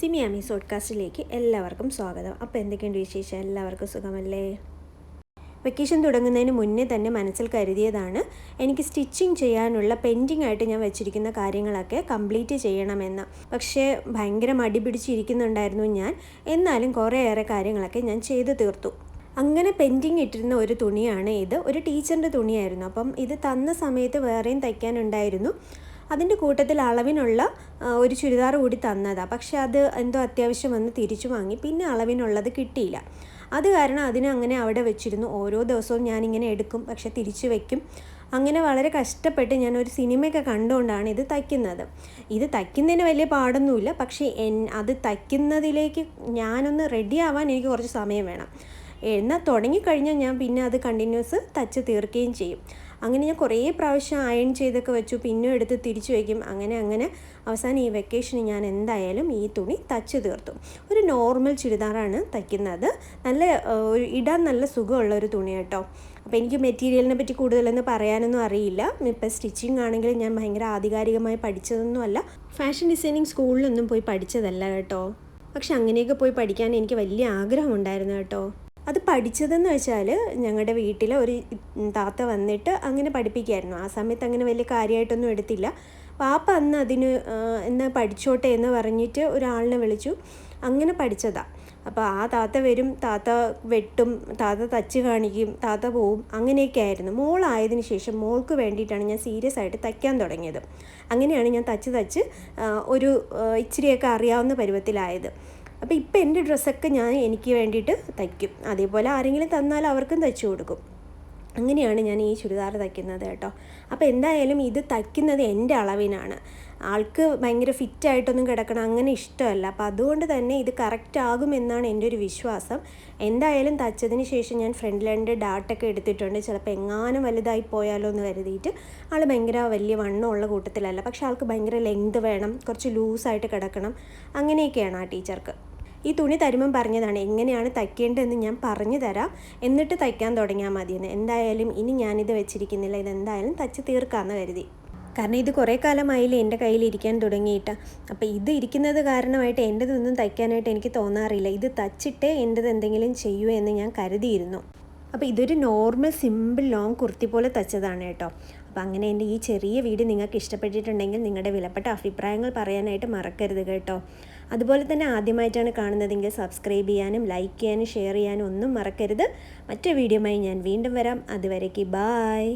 സിമിയാമി സോഡ്കാസ്റ്റിലേക്ക് എല്ലാവർക്കും സ്വാഗതം. അപ്പോൾ എന്തൊക്കെയുണ്ട് വിശേഷം? എല്ലാവർക്കും സുഖമല്ലേ? വെക്കേഷൻ തുടങ്ങുന്നതിന് മുന്നേ തന്നെ മനസ്സിൽ കരുതിയതാണ് എനിക്ക് സ്റ്റിച്ചിങ് ചെയ്യാനുള്ള പെൻഡിങ് ആയിട്ട് ഞാൻ വെച്ചിരിക്കുന്ന കാര്യങ്ങളൊക്കെ കംപ്ലീറ്റ് ചെയ്യണമെന്ന്. പക്ഷേ ഭയങ്കര മടി പിടിച്ചിരിക്കുന്നുണ്ടായിരുന്നു ഞാൻ. എന്നാലും കുറേയേറെ കാര്യങ്ങളൊക്കെ ഞാൻ ചെയ്തു തീർത്തു. അങ്ങനെ പെൻഡിങ് ഇട്ടിരുന്ന ഒരു തുണിയാണ് ഇത്. ഒരു ടീച്ചറിന്റെ തുണിയായിരുന്നു. അപ്പം ഇത് തന്ന സമയത്ത് വേറെയും തയ്ക്കാനുണ്ടായിരുന്നു. അതിന്റെ കൂട്ടത്തിൽ അളവിനുള്ള ഒരു ചുരിദാർ കൂടി തന്നതാണ് പക്ഷേ അത് എന്തോ അത്യാവശ്യം വന്ന് തിരിച്ചു വാങ്ങി. പിന്നെ അളവിനുള്ളത് കിട്ടിയില്ല. അത് കാരണം അതിനെ അങ്ങനെ അവിടെ വെച്ചിരുന്നു. ഓരോ ദിവസവും ഞാനിങ്ങനെ എടുക്കും പക്ഷെ തിരിച്ചു വയ്ക്കും അങ്ങനെ വളരെ കഷ്ടപ്പെട്ട് ഞാൻ ഒരു സിനിമയൊക്കെ കണ്ടുകൊണ്ടാണ് ഇത് തയ്ക്കുന്നത്. ഇത് തയ്ക്കുന്നതിന് വലിയ പാടൊന്നുമില്ല. പക്ഷേ എൻ അത് തയ്ക്കുന്നതിലേക്ക് ഞാനൊന്ന് റെഡിയാവാൻ എനിക്ക് കുറച്ച് സമയം വേണം. എന്നാൽ തുടങ്ങിക്കഴിഞ്ഞാൽ ഞാൻ പിന്നെ അത് കണ്ടിന്യൂസ് തച്ച് തീർക്കുകയും ചെയ്യും. അങ്ങനെ ഞാൻ കുറേ പ്രാവശ്യം അയൺ ചെയ്തൊക്കെ വെച്ചു. പിന്നെ എടുത്ത് തിരിച്ചു വയ്ക്കും. അങ്ങനെ അങ്ങനെ അവസാനം ഈ വെക്കേഷന് ഞാൻ എന്തായാലും ഈ തുണി തച്ച് തീർത്തു. ഒരു നോർമൽ ചുരിദാറാണ് തയ്ക്കുന്നത്. നല്ല ഒരു ഇടാൻ നല്ല സുഖമുള്ള ഒരു തുണി കേട്ടോ അപ്പോൾ എനിക്ക് മെറ്റീരിയലിനെ പറ്റി കൂടുതലൊന്നും പറയാനൊന്നും അറിയില്ല. ഇപ്പം സ്റ്റിച്ചിങ് ആണെങ്കിലും ഞാൻ ഭയങ്കര ആധികാരികമായി പഠിച്ചതൊന്നുമല്ല ഫാഷൻ ഡിസൈനിങ് സ്കൂളിലൊന്നും പോയി പഠിച്ചതല്ല കേട്ടോ. പക്ഷെ അങ്ങനെയൊക്കെ പോയി പഠിക്കാൻ എനിക്ക് വലിയ ആഗ്രഹമുണ്ടായിരുന്നു കേട്ടോ. അത് പഠിച്ചതെന്ന് വെച്ചാൽ ഞങ്ങളുടെ വീട്ടിൽ ഒരു താത്ത വന്നിട്ട് അങ്ങനെ പഠിപ്പിക്കുമായിരുന്നു ആ സമയത്ത് അങ്ങനെ വലിയ കാര്യമായിട്ടൊന്നും എടുത്തില്ല. പാപ്പ അന്ന് അതിന് എന്നാ പഠിച്ചോട്ടെ എന്ന് പറഞ്ഞിട്ട് ഒരാളിനെ വിളിച്ചു. അങ്ങനെ പഠിച്ചതാണ് അപ്പോൾ ആ താത്ത വരും താത്ത വെട്ടും താത്ത തച്ച് കാണിക്കും താത്ത പോവും അങ്ങനെയൊക്കെ ആയിരുന്നു. മോളായതിനു ശേഷം മോൾക്ക് വേണ്ടിയിട്ടാണ് ഞാൻ സീരിയസ് ആയിട്ട് തയ്ക്കാൻ തുടങ്ങിയത്. അങ്ങനെയാണ് ഞാൻ തച്ച് തച്ച് ഒരു ഇച്ചിരിയൊക്കെ അറിയാവുന്ന പരുവത്തിലായത്. അപ്പോൾ ഇപ്പം എന്റെ ഡ്രസ്സൊക്കെ ഞാൻ എനിക്ക് വേണ്ടിയിട്ട് തയ്ക്കും. അതേപോലെ ആരെങ്കിലും തന്നാൽ അവർക്കും തയ്ച്ചു കൊടുക്കും. അങ്ങനെയാണ് ഞാൻ ഈ ചുരിദാർ തയ്ക്കുന്നത് കേട്ടോ. അപ്പോൾ എന്തായാലും ഇത് തയ്ക്കുന്നത് എന്റെ അളവിനാണ്. ആൾക്ക് ഭയങ്കര ഫിറ്റായിട്ടൊന്നും കിടക്കണം അങ്ങനെ ഇഷ്ടമല്ല. അപ്പോൾ അതുകൊണ്ട് തന്നെ ഇത് കറക്റ്റ് ആകുമെന്നാണ് എന്റെ ഒരു വിശ്വാസം. എന്തായാലും തച്ചതിന് ശേഷം ഞാൻ ഫ്രണ്ടിലെന്റെ ഡാട്ടൊക്കെ എടുത്തിട്ടുണ്ട്. ചിലപ്പോൾ എങ്ങാനും വലുതായി പോയാലോ എന്ന് കരുതിയിട്ട് ആൾ ഭയങ്കര വലിയ വണ്ണമുള്ള കൂട്ടത്തിലല്ല. പക്ഷെ ആൾക്ക് ഭയങ്കര ലെങ്ത് വേണം കുറച്ച് ലൂസായിട്ട് കിടക്കണം. അങ്ങനെയൊക്കെയാണ് ആ ടീച്ചർക്ക് ഈ തുണി തരുമ്പം പറഞ്ഞതാണ് എങ്ങനെയാണ് തയ്ക്കേണ്ടതെന്ന് ഞാൻ പറഞ്ഞു തരാം. എന്നിട്ട് തയ്ക്കാൻ തുടങ്ങിയാൽ മതിയെന്ന്. എന്തായാലും ഇനി ഞാനിത് വെച്ചിരിക്കുന്നില്ല. ഇതെന്തായാലും തച്ച് തീർക്കാമെന്ന് കരുതി. കാരണം ഇത് കുറേ കാലമായില്ലേ എന്റെ കയ്യിൽ ഇരിക്കാൻ തുടങ്ങിയിട്ട്. അപ്പോൾ ഇത് ഇരിക്കുന്നത് കാരണമായിട്ട് എന്റെതൊന്നും തയ്ക്കാനായിട്ട് എനിക്ക് തോന്നാറില്ല. ഇത് തച്ചിട്ടേ എന്റെത് എന്തെങ്കിലും ചെയ്യൂ എന്ന് ഞാൻ കരുതിയിരുന്നു. അപ്പോൾ ഇതൊരു നോർമൽ സിമ്പിൾ ലോങ് കുർത്തി പോലെ തച്ചതാണ് കേട്ടോ. അപ്പോൾ അങ്ങനെ എന്റെ ഈ ചെറിയ വീഡിയോ നിങ്ങൾക്ക് ഇഷ്ടപ്പെട്ടിട്ടുണ്ടെങ്കിൽ നിങ്ങളുടെ വിലപ്പെട്ട അഭിപ്രായങ്ങൾ പറയാനായിട്ട് മറക്കരുത് കേട്ടോ. അതുപോലെ തന്നെ ആദ്യമായിട്ടാണ് കാണുന്നതെങ്കിൽ സബ്സ്ക്രൈബ് ചെയ്യാനും ലൈക്ക് ചെയ്യാനും ഷെയർ ചെയ്യാനും ഒന്നും മറക്കരുത്. മറ്റൊരു വീഡിയോയുമായി ഞാൻ വീണ്ടും വരാം. അതുവരേക്ക് ബായ്